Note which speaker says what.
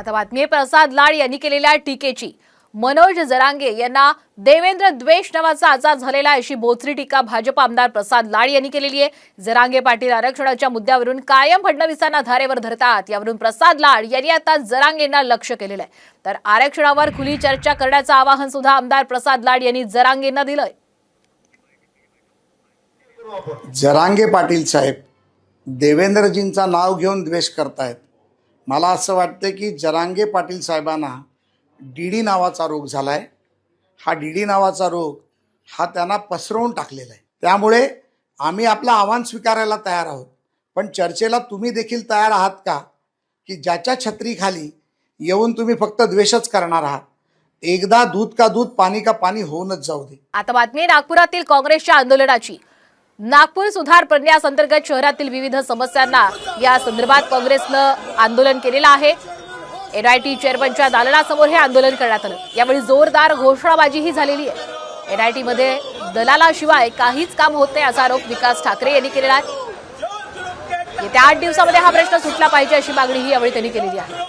Speaker 1: आता बातमी प्रसाद लाड यांनी केलेल्या टीकेची. मनोज जरांगे यांना देवेंद्र द्वेष नावाचा आजार झालेला आहे अशी बोचरी टीका भाजप आमदार प्रसाद लाड यांनी केलेली आहे. जरांगे पाटील आरक्षणाच्या मुद्द्यावरून कायम फडणवीसांना धारेवर धरतात. यावरून प्रसाद लाड यांनी आता जरांगेंना लक्ष केलेलं आहे. तर आरक्षणावर खुली चर्चा करण्याचं आवाहन सुद्धा आमदार प्रसाद लाड यांनी जरांगेंना दिलंय.
Speaker 2: जरांगे पाटील साहेब देवेंद्रजींचा नाव घेऊन द्वेष करतायत. मला असं वाटतं की जरांगे पाटील साहेबांना डी डी नावाचा रोग झाला आहे हा डी डी नावाचा रोग हा त्यांना पसरवून टाकलेला आहे. त्यामुळे आम्ही आपलं आव्हान स्वीकारायला तयार आहोत. पण चर्चेला तुम्ही देखील तयार आहात का? की ज्याच्या छत्रीखाली येऊन तुम्ही फक्त द्वेषच करणार आहात. एकदा दूध का दूध पाणी का पाणी होऊनच जाऊ दे.
Speaker 1: आता बातमी नागपुरातील काँग्रेसच्या आंदोलनाची. नागपूर सुधार प्रन्यास अंतर्गत शहरातील विविध समस्यांना या संदर्भात काँग्रेसनं आंदोलन केलेलं आहे. एनआयटी चेअरमनच्या दालनासमोर हे आंदोलन करण्यात आलं. यावेळी जोरदार घोषणाबाजीही झालेली आहे. एनआयटी मध्ये दलालाशिवाय काहीच काम होत नाही असा आरोप विकास ठाकरे यांनी केलेला आहे. येत्या आठ दिवसामध्ये हा प्रश्न सुटला पाहिजे अशी मागणीही यावेळी त्यांनी केलेली आहे.